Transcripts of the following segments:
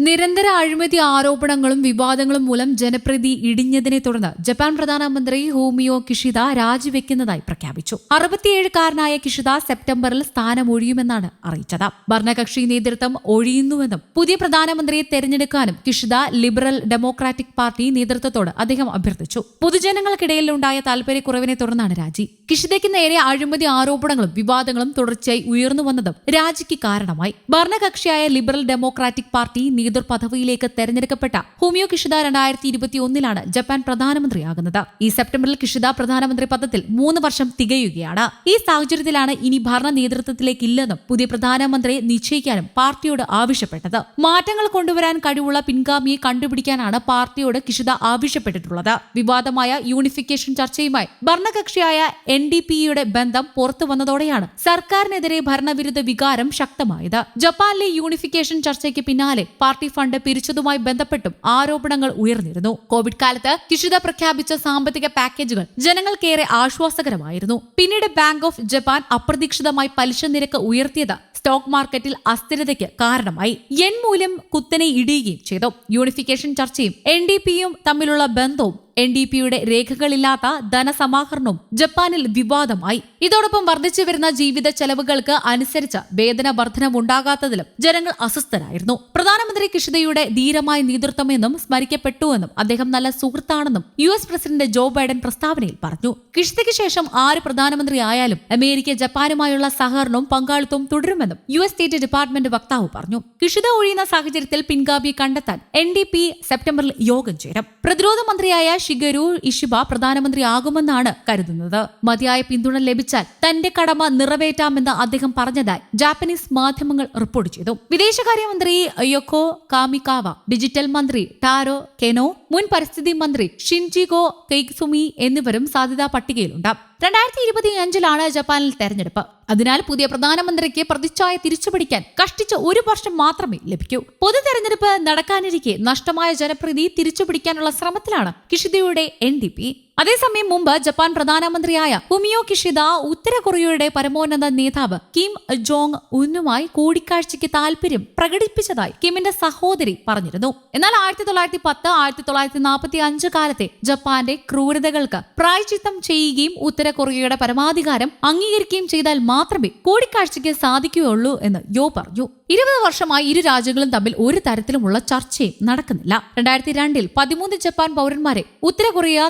നിരന്തര അഴിമതി ആരോപണങ്ങളും വിവാദങ്ങളും മൂലം ജനപ്രീതി ഇടിഞ്ഞതിനെ തുടർന്ന് ജപ്പാൻ പ്രധാനമന്ത്രി ഹൂമിയോ കിഷിദ രാജിവെക്കുന്നതായി പ്രഖ്യാപിച്ചു. അറുപത്തിയേഴുകാരനായ കിഷിദ സെപ്റ്റംബറിൽ സ്ഥാനമൊഴിയുമെന്നാണ് അറിയിച്ചത്. ഭരണകക്ഷി നേതൃത്വം ഒഴിയുന്നുവെന്നും പുതിയ പ്രധാനമന്ത്രിയെ തെരഞ്ഞെടുക്കാനും കിഷിദ ലിബറൽ ഡെമോക്രാറ്റിക് പാർട്ടി നേതൃത്വത്തോട് അദ്ദേഹം അഭ്യർത്ഥിച്ചു. പൊതുജനങ്ങൾക്കിടയിൽ ഉണ്ടായ താൽപര്യക്കുറവിനെ തുടർന്നാണ് രാജി. കിഷിദയ്ക്ക് നേരെ അഴിമതി ആരോപണങ്ങളും വിവാദങ്ങളും തുടർച്ചയായി ഉയർന്നു വന്നതും രാജിക്ക് കാരണമായി. ഭരണകക്ഷിയായ ലിബറൽ ഡെമോക്രാറ്റിക് പാർട്ടി നേതൃപദവിയിലേക്ക് തെരഞ്ഞെടുക്കപ്പെട്ട ഹോമിയോ കിഷിദ രണ്ടായിരത്തി ഇരുപത്തിയൊന്നിലാണ് ജപ്പാൻ പ്രധാനമന്ത്രിയാകുന്നത്. ഈ സെപ്റ്റംബറിൽ കിഷിദ പ്രധാനമന്ത്രി പദത്തിൽ മൂന്ന് വർഷം തികയുകയാണ്. ഈ സാഹചര്യത്തിലാണ് ഇനി ഭരണ നേതൃത്വത്തിലേക്കില്ലെന്നും പുതിയ പ്രധാനമന്ത്രിയെ നിശ്ചയിക്കാനും പാർട്ടിയോട് ആവശ്യപ്പെട്ടത്. മാറ്റങ്ങൾ കൊണ്ടുവരാൻ കഴിവുള്ള പിൻഗാമിയെ കണ്ടുപിടിക്കാനാണ് പാർട്ടിയോട് കിഷിദ ആവശ്യപ്പെട്ടിട്ടുള്ളത്. വിവാദമായ യൂണിഫിക്കേഷൻ ചർച്ചയുമായി ഭരണകക്ഷിയായ എൻ ഡി യുടെ ബന്ധം പുറത്തു വന്നതോടെയാണ് സർക്കാരിനെതിരെ ഭരണവിരുദ്ധ വികാരം ശക്തമായത്. ജപ്പാനിലെ യൂണിഫിക്കേഷൻ ചർച്ചയ്ക്ക് പിന്നാലെ പാർട്ടി ഫണ്ട് പിരിച്ചതുമായി ബന്ധപ്പെട്ടും ആരോപണങ്ങൾ ഉയർന്നിരുന്നു. കോവിഡ് കാലത്ത് കിഷിത പ്രഖ്യാപിച്ച സാമ്പത്തിക പാക്കേജുകൾ ജനങ്ങൾക്കേറെ ആശ്വാസകരമായിരുന്നു. പിന്നീട് ബാങ്ക് ഓഫ് ജപ്പാൻ അപ്രതീക്ഷിതമായി പലിശ നിരക്ക് ഉയർത്തിയത് സ്റ്റോക്ക് മാർക്കറ്റിൽ അസ്ഥിരതയ്ക്ക് കാരണമായി. എൻ മൂല്യം കുത്തനെ ഇടിയുകയും ചെയ്തു. യൂണിഫിക്കേഷൻ ചർച്ചയും എൻ ഡി പിയും തമ്മിലുള്ള ബന്ധവും എൻ ഡി പിയുടെ രേഖകളില്ലാത്ത ധനസമാഹരണവും ജപ്പാനിൽ വിവാദമായി. ഇതോടൊപ്പം വർദ്ധിച്ചു വരുന്ന ജീവിത ചെലവുകൾക്ക് അനുസരിച്ച് വേതന വർധനവുണ്ടാകാത്തതിലും ജനങ്ങൾ അസ്വസ്ഥരായിരുന്നു. പ്രധാനമന്ത്രി കിഷിതയുടെ ധീരമായ നേതൃത്വമെന്നും സ്മരിക്കപ്പെട്ടുവെന്നും അദ്ദേഹം നല്ല സുഹൃത്താണെന്നും U S president Joe Biden പ്രസ്താവനയിൽ പറഞ്ഞു. കിഷിതയ്ക്ക് ശേഷം ആര് പ്രധാനമന്ത്രി ആയാലും അമേരിക്ക ജപ്പാനുമായുള്ള സഹകരണവും പങ്കാളിത്തവും തുടരുമെന്നും യു എസ് സ്റ്റേറ്റ് ഡിപ്പാർട്ട്മെന്റ് വക്താവ് പറഞ്ഞു കിഷിത ഒഴിയുന്ന സാഹചര്യത്തിൽ പിൻഗാമിയെ കണ്ടെത്താൻ എൻ ഡി പി സെപ്റ്റംബറിൽ യോഗം ചേരും. പ്രതിരോധ മന്ത്രിയായ ഷിഗരു ഇഷിബ പ്രധാനമന്ത്രിയാകുമെന്നാണ് കരുതുന്നത്. മതിയായ പിന്തുണ ലഭിച്ചാൽ തന്റെ കടമ നിറവേറ്റാമെന്ന് അദ്ദേഹം പറഞ്ഞതായി ജാപ്പനീസ് മാധ്യമങ്ങൾ റിപ്പോർട്ട് ചെയ്തു. വിദേശകാര്യമന്ത്രി യൊക്കോ കാമിക്കാവ ഡിജിറ്റൽ മന്ത്രി ടാരോ കെനോ മുൻ പരിസ്ഥിതി മന്ത്രി ഷിൻജിഗോ കെയ്സുമി എന്നിവരും സാധ്യതാ പട്ടികയിലുണ്ട്. രണ്ടായിരത്തി ഇരുപത്തി അഞ്ചിലാണ് ജപ്പാനിൽ തെരഞ്ഞെടുപ്പ്. അതിനാൽ പുതിയ പ്രധാനമന്ത്രിക്ക് പ്രതിച്ഛായ തിരിച്ചുപിടിക്കാൻ കഷ്ടിച്ച ഒരു വർഷം മാത്രമേ ലഭിക്കൂ. പൊതു തെരഞ്ഞെടുപ്പ് നടക്കാനിരിക്കെ നഷ്ടമായ ജനപ്രീതി തിരിച്ചുപിടിക്കാനുള്ള ശ്രമത്തിലാണ് കിഷിദയുടെ എൻ ഡി പി അതേസമയം മുമ്പ് ജപ്പാൻ പ്രധാനമന്ത്രിയായ ഹുമിയോ കിഷിദ ഉത്തര കൊറിയയുടെ പരമോന്നത നേതാവ് കിം ജോങ് ഉന്നുമായി കൂടിക്കാഴ്ചയ്ക്ക് താൽപര്യം പ്രകടിപ്പിച്ചതായി കിമിന്റെ സഹോദരി പറഞ്ഞിരുന്നു. എന്നാൽ ആയിരത്തി തൊള്ളായിരത്തി പത്ത് ആയിരത്തി തൊള്ളായിരത്തി നാൽപ്പത്തി അഞ്ച് കാലത്തെ ജപ്പാന്റെ ക്രൂരതകൾക്ക് പ്രായച്ചിത്തം ചെയ്യുകയും ഉത്തര കൊറിയയുടെ പരമാധികാരം അംഗീകരിക്കുകയും ചെയ്താൽ മാത്രമേ കൂടിക്കാഴ്ചയ്ക്ക് സാധിക്കുകയുള്ളൂ എന്ന് യോ പറഞ്ഞു. ഇരുപത് വർഷമായി ഇരു രാജ്യങ്ങളും തമ്മിൽ ഒരു തരത്തിലുമുള്ള ചർച്ചയും നടക്കുന്നില്ല. രണ്ടായിരത്തി രണ്ടിൽ പതിമൂന്ന് ജപ്പാൻ പൗരന്മാരെ ഉത്തര കൊറിയ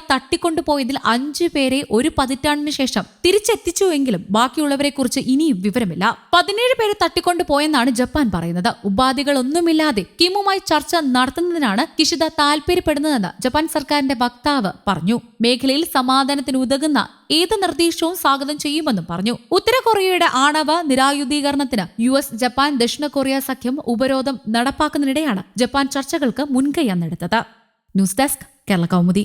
തട്ടിക്കൊണ്ടുപോയതിൽ അഞ്ചു പേരെ ഒരു പതിറ്റാണ്ടിന് ശേഷം തിരിച്ചെത്തിച്ചുവെങ്കിലും ബാക്കിയുള്ളവരെ കുറിച്ച് ഇനിയും വിവരമില്ല. പതിനേഴ് പേരെ തട്ടിക്കൊണ്ടുപോയെന്നാണ് ജപ്പാൻ പറയുന്നത്. ഉപാധികളൊന്നുമില്ലാതെ കിമുമായി ചർച്ച നടത്തുന്നതിനാണ് കിഷിത താൽപര്യപ്പെടുന്നതെന്ന് ജപ്പാൻ സർക്കാരിന്റെ വക്താവ് പറഞ്ഞു. മേഖലയിൽ സമാധാനത്തിന് ഉതകുന്ന ഏത് നിർദ്ദേശവും സ്വാഗതം ചെയ്യുമെന്നും പറഞ്ഞു. ഉത്തര കൊറിയയുടെ ആണവ നിരായുധീകരണത്തിന് യു എസ് ജപ്പാൻ ദക്ഷിണ കൊറിയ സഖ്യം ഉപരോധം നടപ്പാക്കുന്നതിനിടെയാണ് ജപ്പാൻ ചർച്ചകൾക്ക് മുൻകൈ അന്നെടുത്തത്. News desk Kerala Kaumudi.